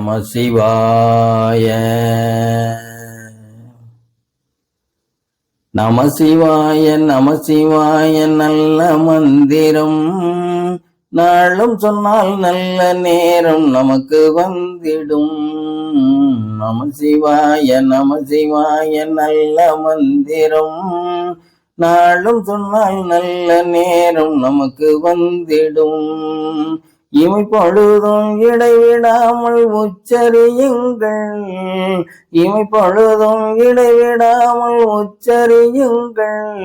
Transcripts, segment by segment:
நம சிவாய. நம சிவாய நம சிவாய நல்ல மந்திரம். நாளும் சொன்னால் நல்ல நேரம் நமக்கு வந்திடும். நம சிவாய நம சிவாய நல்ல மந்திரம். நாளும் சொன்னால் நல்ல நேரம் நமக்கு வந்திடும். இமைப்பழுதும் இடைவிடாமல் உச்சரியுங்கள். இமைப்பழுதும் இடைவிடாமல் உச்சரியுங்கள்.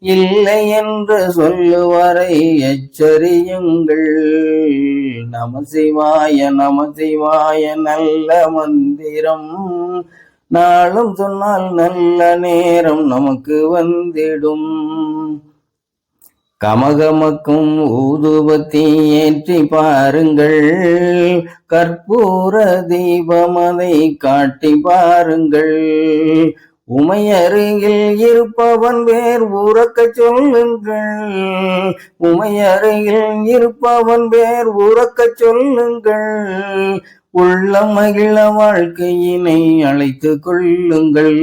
இல்லை என்று சொல்லுவரை எச்சரியுங்கள். நம சிவாய நம சிவாய நல்ல மந்திரம். நாளும் சொன்னால் நல்ல நேரம் நமக்கு வந்திடும். கமகமக்கும் ஊதுபத்தி ஏற்றி பாருங்கள். கற்பூர தீபம் அதை காட்டி பாருங்கள். உமையருகில் இருப்பவன் பேர் உறக்க சொல்லுங்கள். உமையருகில் இருப்பவன் பேர் உறக்க சொல்லுங்கள். உள்ள மகிழ வாழ்க்கையினை அழைத்து கொள்ளுங்கள்.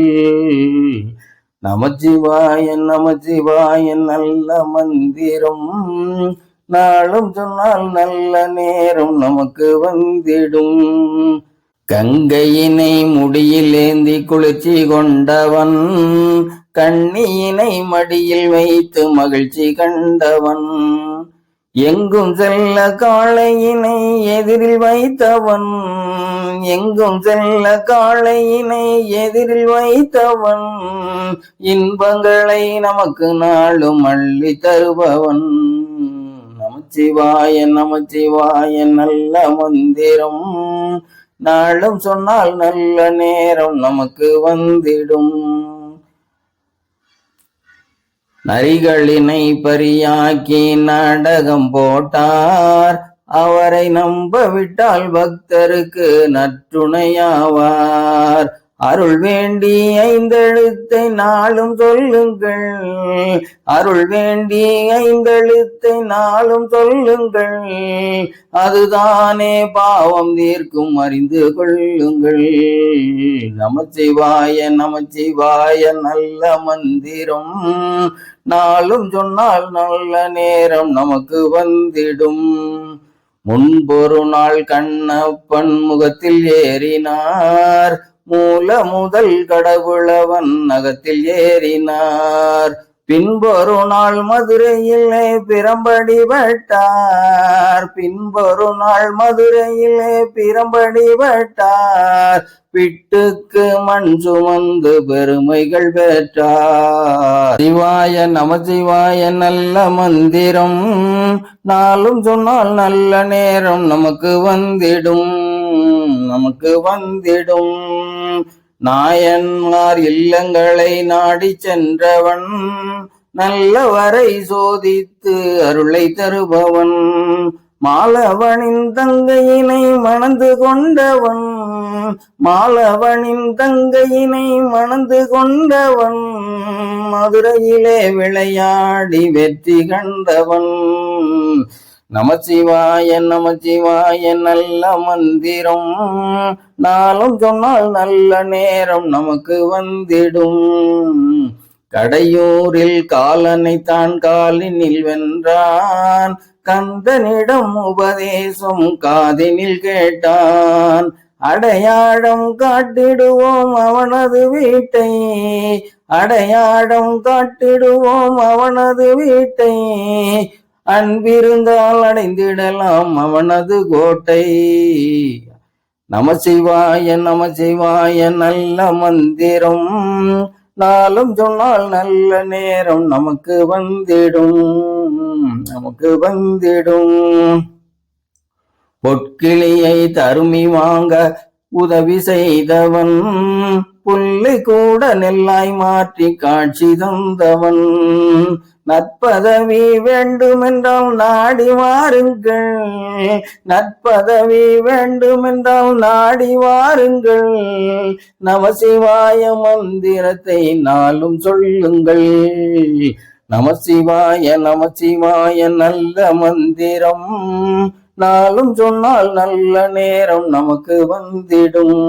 நமச்சிவாயன் நமச்சிவாயன் நல்ல மந்திரம். நாளும் சொன்னால் நல்ல நேரம் நமக்கு வந்திடும். கங்கையினை முடியிலேந்தி குளிர்ச்சி கொண்டவன் கண்ணியினை மடியில் வைத்து மகிழ்ச்சி கண்டவன். எங்கும் செல்ல காளையினை எதிரில் வைத்தவன் எங்கும் செல்ல காளையினை எதிரில் வைத்தவன் இன்பங்களை நமக்கு நாளும் அள்ளி தருபவன். நமச்சிவாய நமச்சிவாய நல்ல மந்திரம். நாளும் சொன்னால் நல்ல நேரம் நமக்கு வந்திடும். நரிகளினை பரியாக்கி நாடகம் போட்டார். அவரை நம்ப விட்டால் பக்தருக்கு நற்றுணையாவார். அருள் வேண்டி ஐந்தெழுத்தை நாளும் சொல்லுங்கள். அருள் வேண்டி ஐந்தெழுத்தை நாளும் சொல்லுங்கள். அதுதானே பாவம் தீர்க்கும் அறிந்து கொள்ளுங்கள். நமச்சிவாய நமச்சிவாய நல்ல மந்திரம். நாளும் சொன்னால் நல்ல நேரம் நமக்கு வந்திடும். முன்பொரு நாள் கண்ணப்பன் முகத்தில் ஏறினார். மூல முதல் கடவுளவன் நகத்தில் ஏறினார். பின்பொரு நாள் மதுரையிலே பிரம்படி பட்டார் பின்பொரு நாள் மதுரையிலே பிரம்படி பட்டார் பிட்டுக்கு மண் சுமந்து பெருமைகள் பெற்றார். சிவாய நம சிவாய நல்ல மந்திரம். நாளும் சொன்னால் நல்ல நேரம் நமக்கு வந்திடும். நமக்கு வந்திடும். நாயன்மார் இல்லங்களை நாடி சென்றவன் நல்லவரை சோதித்து அருளை தருபவன். மாலவனின் தங்கையினை மணந்து கொண்டவன் மாலவனின் தங்கையினை மணந்து கொண்டவன். மதுரையிலே விளையாடி வெற்றி கண்டவன். நமச்சிவாய நமச்சிவாய நல்ல மந்திரம். நாளும் சொன்னால் நல்ல நேரம் நமக்கு வந்திடும். கடையூரில் காலனை தான் காலினில் வென்றான். கந்தனிடம் உபதேசம் காதினில் கேட்டான். அடையாளம் காட்டிடுவோம் அவனது வீட்டை. அடையாளம் காட்டிடுவோம் அவனது வீட்டை. அன்பிருந்தால் அடைந்திடலாம் அவனது கோட்டை. நமசிவாய நமசிவாய நல்ல மந்திரம். நாளும் சொன்னால் நல்ல நேரம் நமக்கு வந்திடும். நமக்கு வந்திடும். பொற்கிளியை தருமி வாங்க உதவி செய்தவன். புள்ளி கூட நெல்லாய் மாற்றி காட்சி தந்தவன். நற்பதவி வேண்டுமென்றால் நாடி வாருங்கள். நற்பதவி வேண்டுமென்றால் நாடி வாருங்கள். நமசிவாய மந்திரத்தை நாளும் சொல்லுங்கள். நமசிவாய நமசிவாய நல்ல மந்திரம். நாளும் சொன்னால் நல்ல நேரம் நமக்கு வந்திடும்.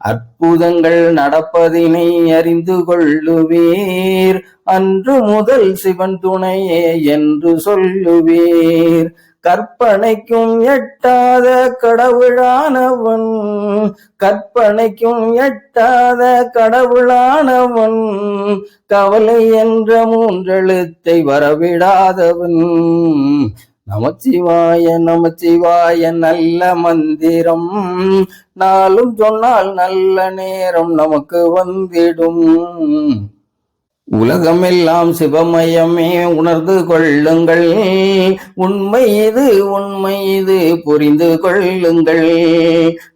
அற்புதங்கள் நடப்பதினை அறிந்து கொள்ளுவீர். அன்று முதல் சிவன் துணையே என்று சொல்லுவீர். கற்பனைக்கும் எட்டாத கடவுளானவன் கற்பனைக்கும் எட்டாத கடவுளானவன் கவலை என்ற மூன்றெழுத்தை வரவிடாதவன். நமச்சிவாய நமச்சிவாய நல்ல மந்திரம். நாளும் சொன்னால் நல்ல நேரம் நமக்கு வந்திடும். உலகமெல்லாம் சிவமயமே உணர்ந்து கொள்ளுங்கள். உண்மை இது உண்மை இது புரிந்து கொள்ளுங்கள்.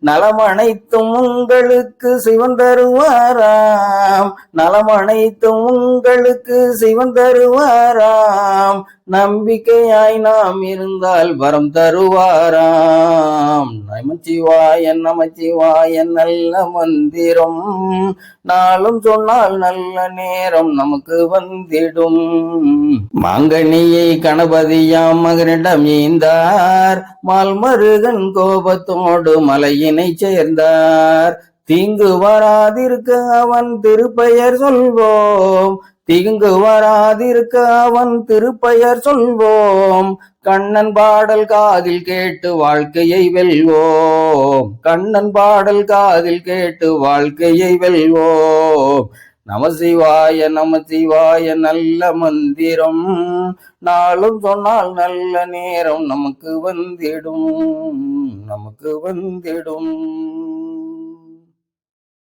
நலமனைத்தும் உங்களுக்கு சிவன் தருவாராம். நலமனைத்தும் உங்களுக்கு சிவன் தருவாராம். நம்பிக்கையாய் நாம் இருந்தால் வரம் தருவாராம். நமச்சிவாயன் நமச்சிவாயன் நல்ல மந்திரம். நாளும் சொன்னால் நல்ல நேரம். நமக்கு வந்திடும். மாங்கனியை கணபதியாம் மகனிடம் ஈந்தார். மால்மருகன் கோபத்தோடு மலையினை சேர்ந்தார். தீங்கு வராதிருக்க அவன் திருப்பெயர் சொல்வோம். தீங்கு வராதிருக்க அவன் திருப்பெயர் சொல்வோம். கண்ணன் பாடல் காதில் கேட்டு வாழ்க்கையை வெல்வோம். கண்ணன் பாடல் காதில் கேட்டு வாழ்க்கையை வெல்வோம். நமசிவாய நமசிவாய நல்ல மந்திரம். நாளும் சொன்னால் நல்ல நேரம் நமக்கு வந்திடும் நமக்கு வந்திடும்.